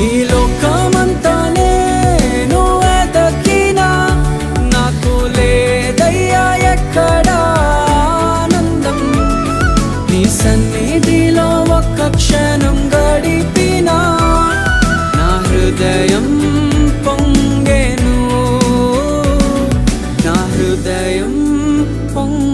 ఈ లోకమంతా నేను ఎదకినా నాకు లేదయ్యా ఎక్కడ ఆనందం. నీ సన్నిధిలో ఒక్క క్షణం గడిపినా నా హృదయం పొంగేను. నా హృదయం పొంగ